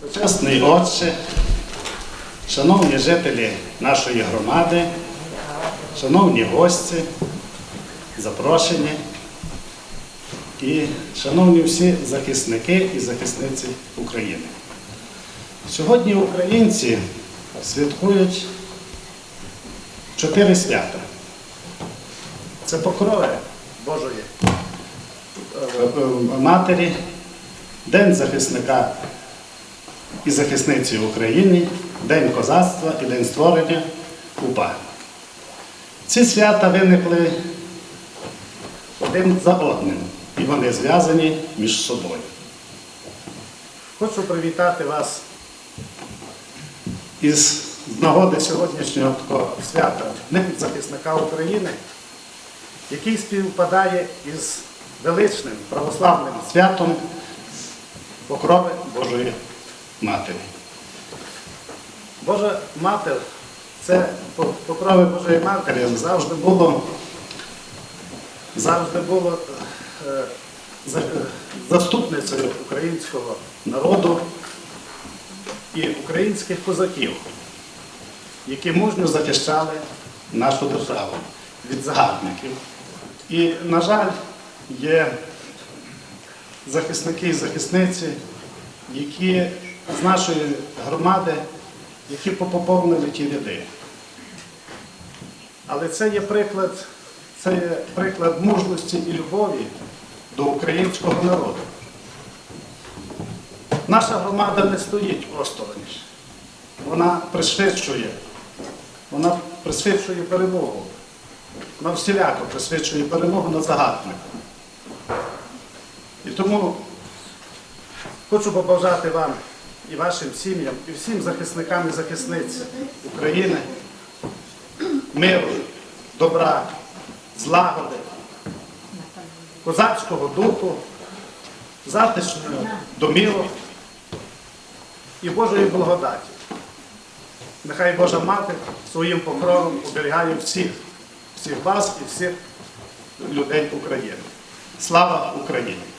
Почесний Отче, шановні жителі нашої громади, шановні гості, запрошені і шановні всі захисники і захисниці України. Сьогодні українці святкують чотири свята. Це покрови Божої е, Матері, День захисника і захисниці України, День козацтва і День створення УПА. Ці свята виникли один за одним, і вони зв'язані між собою. Хочу привітати вас із нагоди сьогоднішнього такого свята День захисника України, який співпадає із величним православним святом Покрови Божої Матері. Божа Матер, це по- покрови Божої Матері завжди було, завжди було е, заступницею українського народу і українських козаків, які мужньо захищали нашу державу від загарбників. І, на жаль, є захисники і захисниці, які з нашої громади, які попоповнили ті ряди. Але це є приклад, це є приклад мужності і любові до українського народу. Наша громада не стоїть осторонь. Вона пришвидшує, вона пришвидшує перемогу. Вона всіляко пришвидшує перемогу над загарбником. І тому хочу побажати вам і вашим сім'ям, і всім захисникам і захисниць України миру, добра, злагоди, козацького духу, затишного домівок і Божої благодаті. Нехай Божа Мати своїм покровом оберігає всіх, всіх вас і всіх людей України. Слава Україні!